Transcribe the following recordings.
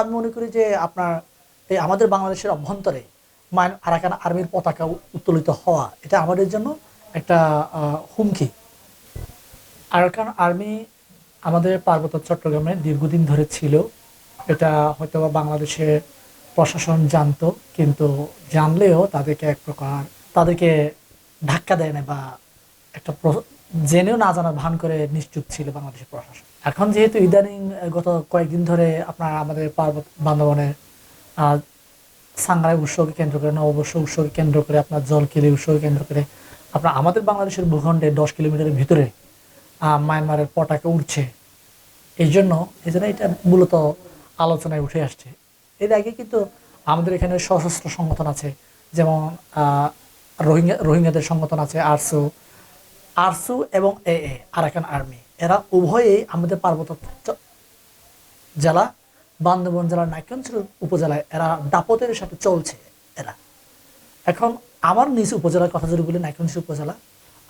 আমি মনে করি যে আপনার এই আমাদের বাংলাদেশের অভ্যন্তরে আরাকান আর্মির পতাকা উত্তোলিত হওয়া, এটা আমাদের জন্য একটা হুমকি। আরাকান আর্মি আমাদের পার্বত্য চট্টগ্রামে দীর্ঘদিন ধরে ছিল। এটা হয়তো বাংলাদেশের প্রশাসন জানতো, কিন্তু জানলেও তাদেরকে এক প্রকার, তাদেরকে ধাক্কা দেয় না বা একটা জেনেও না জানার ভান করে নিশ্চুপ ছিল বাংলাদেশের প্রশাসন। এখন যেহেতু ইদানিং গত কয়েকদিন ধরে আপনার আমাদের পার্বত বান্ধবনের আহ, সাংগ্রাই উৎসবকে কেন্দ্র করে নববর্ষ উৎসবকে কেন্দ্র করে আপনার জলকিলি উৎসবকে কেন্দ্র করে আপনার আমাদের বাংলাদেশের ভূখণ্ডে দশ কিলোমিটারের ভিতরে মায়ানমারের পতাকা উঠছে এই জন্য এই জন্য এটা মূলত আলোচনায় উঠে আসছে। এর আগে কিন্তু আমাদের এখানে সশস্ত্র সংগঠন আছে যেমন রোহিঙ্গা রোহিঙ্গাদের সংগঠন আছে আরসু আরসু এবং এ এ, আরাকান আর্মি। এরা উভয়েই আমাদের পার্বত্য জেলা, বান্দরবন জেলার নাইকঞ্চল উপজেলায় এরা দাপতের সাথে চলছে এরা। এখন আমার নিজ উপজেলার কথা যদি বলি, নাইকঞ্চল উপজেলা,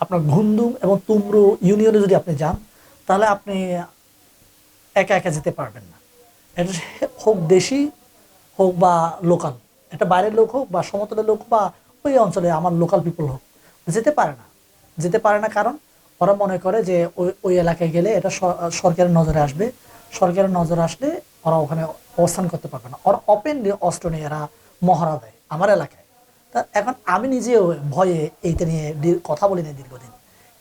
আপনার ঘুন্দুম এবং তুমরু ইউনিয়নে যদি আপনি যান, তাহলে আপনি একা একা যেতে পারবেন না। এটা হোক দেশি হোক বা লোকাল, এটা বাইরের লোক হোক বা সমতলের লোক বা ওই অঞ্চলে আমার লোকাল পিপল হোক, যেতে পারে না। যেতে পারে না কারণ ওরা মনে করে যে ওই ওই এলাকায় গেলে এটা সরকারের নজরে আসবে। সরকারের নজরে আসলে ওরা ওখানে অবস্থান করতে পারবে না। ওরা ওপেনলি অস্ত্র নিয়ে এরা মহড়া দেয় আমার এলাকায়। তা এখন আমি নিজেও ভয়ে এইটা নিয়ে কথা বলি না দীর্ঘদিন।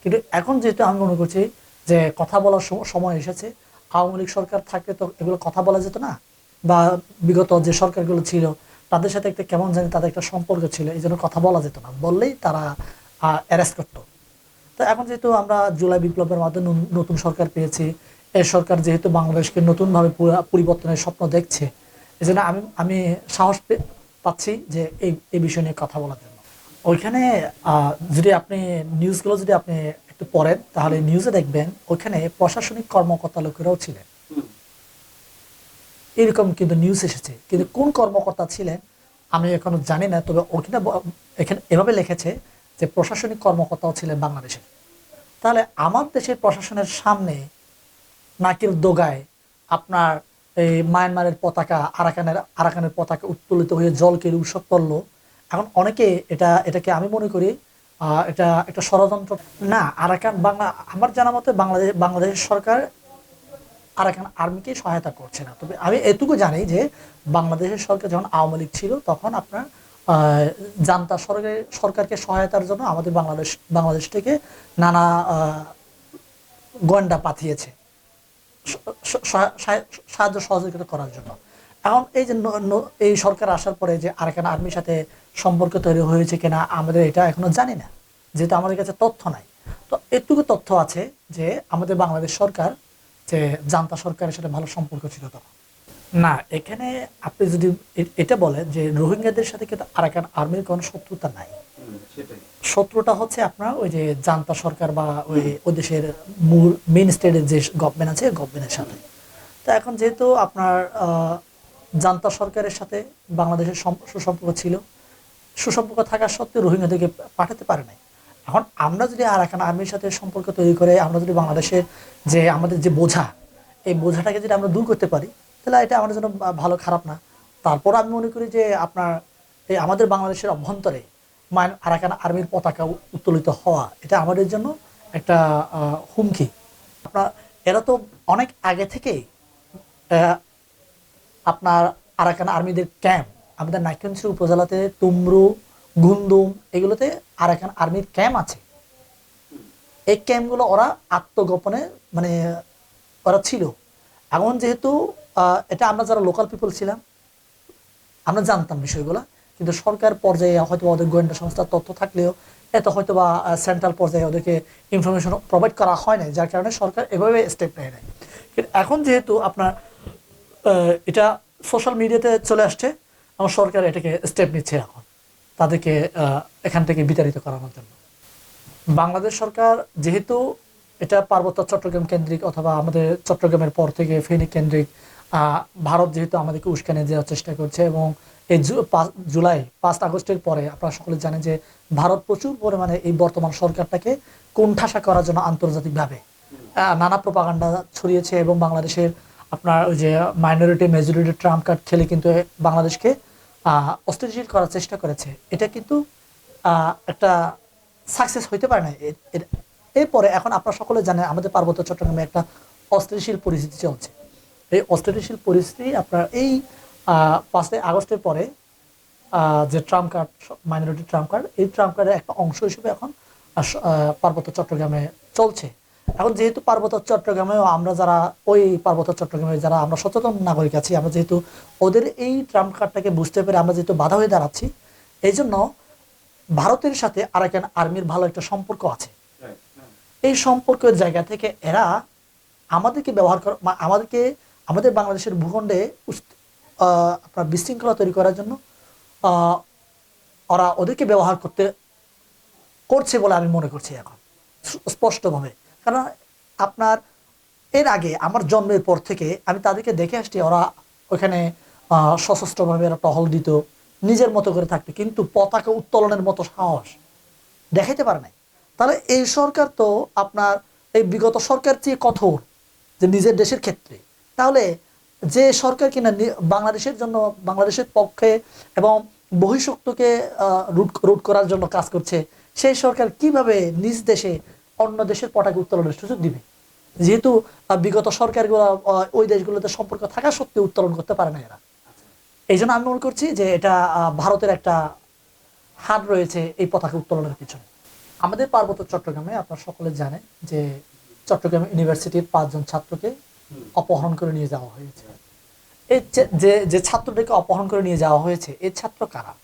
কিন্তু এখন যেহেতু আমি মনে করছি যে কথা বলার সম- সময় এসেছে, আওয়ামী লীগ সরকার থাকলে তো এগুলো কথা বলা যেত না। বা বিগত যে সরকারগুলো ছিল, তাদের সাথে একটা কেমন জানি তাদের একটা সম্পর্ক ছিল, এই জন্য কথা বলা যেত না। বললেই তারা অ্যারেস্ট করতো। তো এখন যেহেতু আমরা জুলাই বিপ্লবের মাধ্যমে নতুন সরকার পেয়েছি এই সরকার যেহেতু বাংলাদেশকে নতুনভাবে পরিবর্তনের স্বপ্ন দেখছে এই জন্য আমি আমি সাহস পাচ্ছি যে এই এই বিষয় নিয়ে কথা বলার জন্য। ওইখানে যদি আপনি নিউজগুলো যদি আপনি একটু পড়েন, তাহলে নিউজে দেখবেন ওইখানে প্রশাসনিক কর্মকর্তা লোকেরাও ছিলেন। এরকম কিন্তু নিউজ এসেছে। কিন্তু কোন কর্মকর্তা ছিলেন, আমি এখনও জানি না, তবে ওখানে এখানে এভাবে লিখেছে যে প্রশাসনিক কর্মকর্তাও ছিলেন বাংলাদেশের তাহলে আমার দেশের প্রশাসনের সামনে নাকের দোগায় আপনার এই মায়ানমারের পতাকা, আরাকানের আরাকানের পতাকা উত্তোলিত হয়ে জলকের উৎসব করল। এখন অনেকে এটা, এটাকে আমি মনে করি এটা একটা ষড়যন্ত্র। না, আরাকান বাংলা, আমার জানা মতে বাংলাদেশ বাংলাদেশ সরকার আরাকান আর্মিকে সহায়তা করছে না। তবে আমি এটুকু জানি যে বাংলাদেশের সরকার যখন আওয়ামী লীগ ছিল, তখন আপনার জান্তা সরকার, সরকারকে সহায়তার জন্য আমাদের বাংলাদেশ বাংলাদেশ থেকে নানা গোয়েন্দা পাঠিয়েছে সাহায্য সহযোগিতা করার জন্য। এখন এই যে এই সরকার আসার পরে যে আরাকান আর্মির সাথে সম্পর্ক তৈরি হয়েছে কিনা, আমাদের এটা এখনও জানি না, যেহেতু আমাদের কাছে তথ্য নাই। তো এটুকু তথ্য আছে যে আমাদের বাংলাদেশ সরকার, যে জান্তা সরকারের সাথে ভালো সম্পর্ক ছিল তখন। না এখানে আপনি যদি এটা বলেন যে রোহিঙ্গাদের সাথে কিন্তু আরাকান আর্মির কোনো শত্রুতা নাই। শত্রুটা হচ্ছে আপনার ওই যে জান্তা সরকার বা ওই দেশের মূল মেন স্টেটের যে গভর্নমেন্ট আছে গভর্নমেন্টের সাথে। তো এখন যেহেতু আপনার জান্তা সরকারের সাথে বাংলাদেশের সুসম্পর্ক ছিল সুসম্পর্ক থাকা সত্ত্বেও রোহিঙ্গাদেরকে পাঠাতে পারে নাই। এখন আমরা যদি আরাকান আর্মির সাথে সম্পর্ক তৈরি করে আমরা যদি বাংলাদেশের যে আমাদের যে বোঝা এই বোঝাটাকে যদি আমরা দূর করতে পারি তাহলে এটা আমাদের জন্য ভালো, খারাপ না। তারপর আমি মনে করি যে আপনার এই আমাদের বাংলাদেশের অভ্যন্তরে মাইন, আরাকান আর্মির পতাকা উত্তোলিত হওয়া, এটা আমাদের জন্য একটা হুমকি। আপনার, এরা তো অনেক আগে থেকেই আপনার আরাকান আর্মিদের ক্যাম্প, আমাদের নাইকঞ্চি উপজেলাতে তুমরু, গুন্দুম, এগুলোতে আরাকান আর্মির ক্যাম্প আছে। এই ক্যাম্পগুলো ওরা আত্মগোপনে মানে ওরা ছিল। এখন যেহেতু এটা আমরা যারা লোকাল পিপল ছিলাম, আমরা জানতাম বিষয়গুলো, কিন্তু সরকার পর্যায়ে হয়তো ওদের গোয়েন্দা সংস্থার তথ্য থাকলেও এত হয়তো বা সেন্ট্রাল পর্যায়ে ওদেরকে ইনফরমেশন প্রোভাইড করা হয় না যার কারণে সরকার এভাবে স্টেপ নেয় কিন্তু এখন যেহেতু আপনার এটা সোশ্যাল মিডিয়াতে চলে আসছে, আমার সরকার এটাকে স্টেপ নিচ্ছে এখন, তাদেরকে এখান থেকে বিতাড়িত করানোর জন্য। বাংলাদেশ সরকার যেহেতু এটা পার্বত্য চট্টগ্রাম কেন্দ্রিক অথবা আমাদের চট্টগ্রামের পর থেকে ফেনী কেন্দ্রিক ভারত যেহেতু আমাদেরকে উস্কানি দেওয়ার চেষ্টা করছে এবং এই জুলাই, পাঁচ আগস্টের পরে আপনারা সকলে জানেন যে ভারত প্রচুর পরিমাণে এই বর্তমান সরকারটাকে কোণঠাসা করার জন্য আন্তর্জাতিকভাবে নানা প্রপাগান্ডা ছড়িয়েছে এবং বাংলাদেশের আপনার ওই যে মাইনরিটি মেজরিটি ট্রাম্প কার্ড খেলে কিন্তু বাংলাদেশকে অস্থিতিশীল করার চেষ্টা করেছে। এটা কিন্তু একটা সাকসেস হইতে পারে না এরপরে এখন আপনারা সকলে জানেন আমাদের পার্বত্য চট্টগ্রামে একটা অস্থিতিশীল পরিস্থিতি চলছে। এই অস্থিতিশীল পরিস্থিতি আপনার এই পাঁচই আগস্টের পরে যে trump card minority trump card এই ট্রাম্প কার্ডের একটা অংশ হিসেবে এখন পার্বত্য চট্টগ্রামে চলছে। এখন যেহেতু পার্বত্য চট্টগ্রামেও আমরা যারা ওই পার্বত্য চট্টগ্রামে যারা আমরা সচেতন নাগরিক আছি আমরা যেহেতু ওদের এই ট্রাম্প কার্ডটাকে বুঝতে পেরে আমরা যেহেতু বাধা হয়ে দাঁড়াচ্ছি এই জন্য ভারতের সাথে আরাকান আর্মির ভালো একটা সম্পর্ক আছে। এই সম্পর্কের জায়গা থেকে এরা আমাদেরকে ব্যবহার কর আমাদেরকে আমাদের বাংলাদেশের ভূখণ্ডে আপনার বিশৃঙ্খলা তৈরি করার জন্য ওরা ওদেরকে ব্যবহার করতে, করছে বলে আমি মনে করছি এখন স্পষ্টভাবে। কারণ আপনার, এর আগে আমার জন্মের পর থেকে আমি তাদেরকে দেখে আসছি, ওরা ওখানে সশস্ত্রভাবে এরা টহল দিত, নিজের মতো করে থাকতো, কিন্তু পতাকা উত্তোলনের মতো সাহস দেখাইতে পারে নাই। তাহলে এই সরকার তো আপনার, এই বিগত সরকার চেয়ে কঠোর যে নিজের দেশের ক্ষেত্রে। তাহলে যে সরকার কিনা বাংলাদেশের জন্য, বাংলাদেশের পক্ষে এবং বহিঃশক্তকে রুট করার জন্য কাজ করছে, সেই সরকার কীভাবে নিজ দেশে অন্য দেশের পটাকে উত্তোলনের সুযোগ দিবে? যেহেতু বিগত সরকারগুলো ওই দেশগুলোতে সম্পর্ক থাকা সত্ত্বেও উত্তোলন করতে পারে না এরা। এই জন্য আমি মনে করছি যে এটা ভারতের একটা হাত রয়েছে এই পতাকা উত্তোলনের পিছনে। আমাদের পার্বত্য চট্টগ্রামে আপনারা সকলে জানেন যে চট্টগ্রাম ইউনিভার্সিটির পাঁচজন ছাত্রকে অপহরণ করে নিয়ে যাওয়া হয়েছে। এই যে- যে ছাত্রদেরকে অপহরণ করে নিয়ে যাওয়া হয়েছে এই ছাত্র কারা?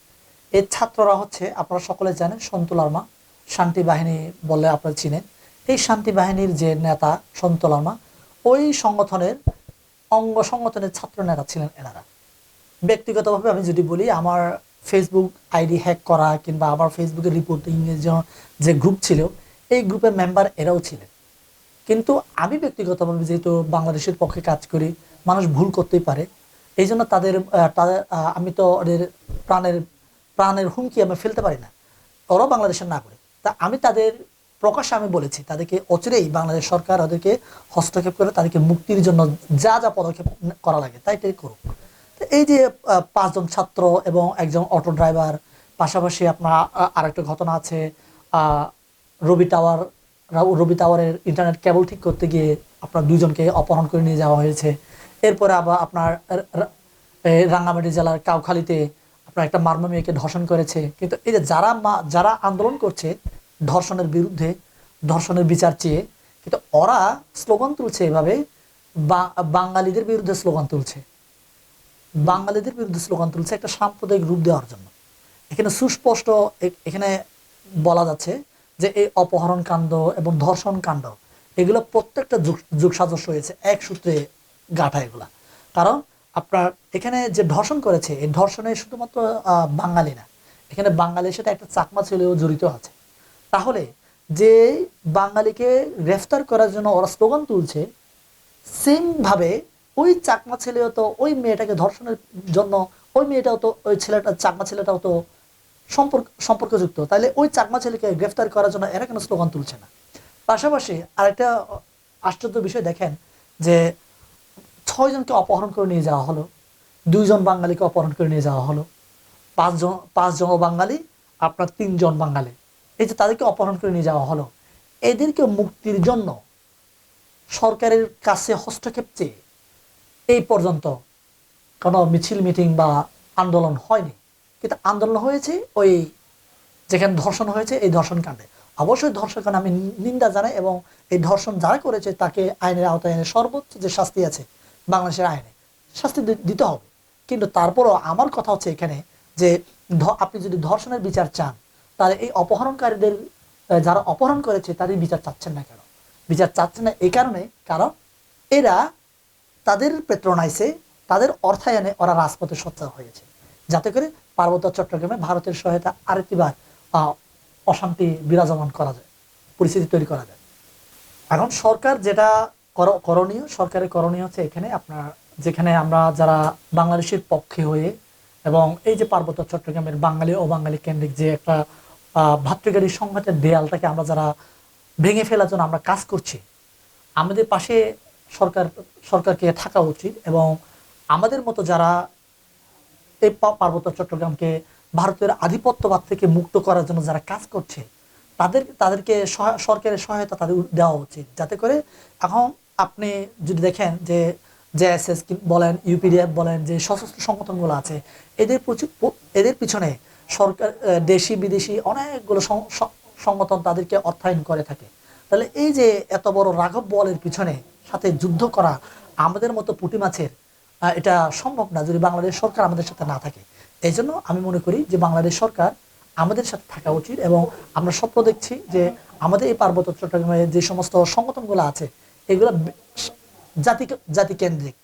এই ছাত্ররা হচ্ছে, আপনারা সকলে জানেন সন্তুলার্মা শান্তি বাহিনী বলে আপনারা চিনেন। এই শান্তি বাহিনীর যে নেতা সন্তুলার্মা ওই সংগঠনের অঙ্গ সংগঠনের ছাত্র নেতা ছিলেন এনারা। ব্যক্তিগতভাবে আমি যদি বলি, আমার ফেসবুক আইডি হ্যাক করা কিংবা আমার ফেসবুকের রিপোর্টিং যে গ্রুপ ছিল, এই গ্রুপের মেম্বার এরাও ছিলেন। কিন্তু আমি ব্যক্তিগতভাবে যেহেতু বাংলাদেশের পক্ষে কাজ করি, মানুষ ভুল করতেই পারে। এই জন্য তাদের আমি তো ওদের প্রাণের প্রাণের হুমকি আমি ফেলতে পারি না। ওরাও বাংলাদেশের না করে তা আমি তাদের প্রকাশ্যে আমি বলেছি, তাদেরকে অচিরেই বাংলাদেশ সরকার ওদেরকে হস্তক্ষেপ করে তাদেরকে মুক্তির জন্য যা যা পদক্ষেপ করা লাগে তাই তাই করুক। এই যে পাঁচজন ছাত্র এবং একজন অটো ড্রাইভার, পাশাপাশি আপনার আরেকটা ঘটনা আছে রবি টাওয়ার রবি টাওয়ারের ইন্টারনেট কেবল ঠিক করতে গিয়ে আপনার দুজনকে অপহরণ করে নিয়ে যাওয়া হয়েছে। এরপরে আবার আপনার রাঙ্গামাটি জেলার কাউখালীতে আপনার একটা মার্মা মেয়েকে ধর্ষণ করেছে। কিন্তু এই যে যারা মা- যারা আন্দোলন করছে ধর্ষণের বিরুদ্ধে, ধর্ষণের বিচার চেয়ে, কিন্তু ওরা স্লোগান তুলছে এভাবে বাঙালিদের বিরুদ্ধে স্লোগান তুলছে। বাঙালিদের বিরুদ্ধে স্লোগান তুলছে একটা সাম্প্রদায়িক রূপ দেওয়ার জন্য। এখানে সুস্পষ্ট এখানে বলা যাচ্ছে যে এই অপহরণ কাণ্ড এবং ধর্ষণ কাণ্ড, এগুলো প্রত্যেকটা যুগ- সাদস্য হয়েছে এক সূত্রে গাঁথা এগুলা। কারণ আপনার এখানে যে ধর্ষণ করেছে, এই ধর্ষণে শুধুমাত্র বাঙালি না, এখানে বাঙালির সাথে একটা চাকমা ছেলেও জড়িত আছে। তাহলে যে বাঙালিকে গ্রেফতার করার জন্য ওরা স্লোগান তুলছে, সেমভাবে ওই চাকমা ছেলেও তো ওই মেয়েটাকে ধর্ষণের জন্য, ওই মেয়েটাও তো, ওই ছেলেটা, চাকমা ছেলেটাও তো সম্পর্ক, সম্পর্কযুক্ত। তাহলে ওই চাকমা ছেলেকে গ্রেফতার করার জন্য এরা কেন স্লোগান তুলছে না? পাশাপাশি আরেকটা আশ্চর্য বিষয় দেখেন যে ছয়জনকে অপহরণ করে নিয়ে যাওয়া হলো, দুইজন বাঙালিকে অপহরণ করে নিয়ে যাওয়া হলো, পাঁচজন পাঁচজন বাঙালি, আপনার তিনজন বাঙালি। এই যে তাদেরকে অপহরণ করে নিয়ে যাওয়া হলো, এদেরকে মুক্তির জন্য সরকারের কাছে হস্তক্ষেপ চেয়ে এই পর্যন্ত কোনো মিছিল, মিটিং বা আন্দোলন হয়নি। কিন্তু আন্দোলন হয়েছে ওই যেখানে ধর্ষণ হয়েছে, এই ধর্ষণ কাণ্ডে অবশ্যই ধর্ষণ কাণ্ডে আমি নিন্দা জানাই এবং এই ধর্ষণ যারা করেছে তাকে আইনের আওতায় এনে সর্বোচ্চ যে শাস্তি আছে বাংলাদেশের আইনে, শাস্তি দিতে হবে। কিন্তু তারপরও আমার কথা হচ্ছে এখানে যে আপনি যদি ধর্ষণের বিচার চান, তাহলে এই অপহরণকারীদের যারা অপহরণ করেছে তাদের বিচার চাচ্ছেন না কেন? বিচার চাচ্ছেন না এই কারণে, কারণ এরা তাদের প্রেরণাইছে তাদের অর্থায়নে ওরা রাজপথে সোচ্চার হয়েছে। যাতে করে পার্বত্য চট্টগ্রামে ভারতের সহায়তা আরেকটিবার অশান্তি বিরাজমান করা যায় পরিস্থিতি তৈরি করা যায়। এখন সরকার যেটা কর- করণীয় সরকারের করণীয় হচ্ছে এখানে আপনার যেখানে আমরা যারা বাংলাদেশের পক্ষে হয়ে এবং এই যে পার্বত্য চট্টগ্রামের বাঙালি ও বাঙালি কেন্দ্রিক যে একটা আহ, ভাতৃগারী সংঘাতের দেয়ালটাকে আমরা যারা ভেঙে ফেলার জন্য আমরা কাজ করছি আমাদের পাশে সরকার সরকারকে থাকা উচিত এবং আমাদের মতো যারা এই পার্বত্য চট্টগ্রামকে ভারতের আধিপত্যবাদ থেকে মুক্ত করার জন্য যারা কাজ করছে, তাদের তাদেরকে সরকারের সহায়তা তাদের দেওয়া উচিত। যাতে করে এখন আপনি যদি দেখেন যে জেএসএস বলেন ইউপিডিএফ বলেন, যে সশস্ত্র সংগঠনগুলো আছে, এদের এদের পিছনে সরকার দেশি, বিদেশি অনেকগুলো সংগঠন তাদেরকে অর্থায়ন করে থাকে। তাহলে এই যে এত বড় রাঘব বলের পিছনে সাথে যুদ্ধ করা আমাদের মতো পুঁটি মাছের এটা সম্ভব না যদি বাংলাদেশ সরকার আমাদের সাথে না থাকে। এই জন্য আমি মনে করি যে বাংলাদেশ সরকার আমাদের সাথে থাকা উচিত এবং আমরা স্বপ্ন দেখছি যে আমাদের এই পার্বত্য চট্টগ্রামে যে সমস্ত সংগঠনগুলো আছে, এগুলো জাতি জাতি কেন্দ্রিক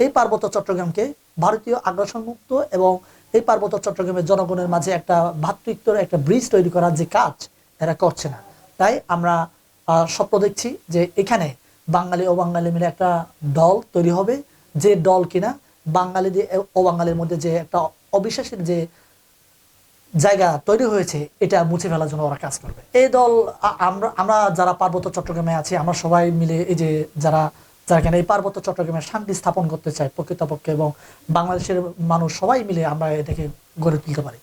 এই পার্বত্য চট্টগ্রামকে ভারতীয় আগ্রাসন মুক্ত এবং এই পার্বত্য চট্টগ্রামের জনগণের মাঝে একটা ভাতৃত্বের একটা ব্রিজ তৈরি করার যে কাজ, এরা করছে না। তাই আমরা স্বপ্ন দেখছি যে এখানে বাঙালি ও বাঙালি মিলে একটা দল তৈরি হবে যে দল কিনা বাঙালিদের ও বাঙালির মধ্যে যে একটা অবিশ্বাসের যে জায়গা তৈরি হয়েছে, এটা মুছে ফেলার জন্য ওরা কাজ করবে। এই দল আমরা আমরা যারা পার্বত্য চট্টগ্রামে আছি, আমরা সবাই মিলে এই যে যারা যারা কেন এই পার্বত্য চট্টগ্রামে শান্তি স্থাপন করতে চায় প্রকৃতপক্ষে এবং বাংলাদেশের মানুষ সবাই মিলে আমরা এটাকে গড়ে তুলতে পারি।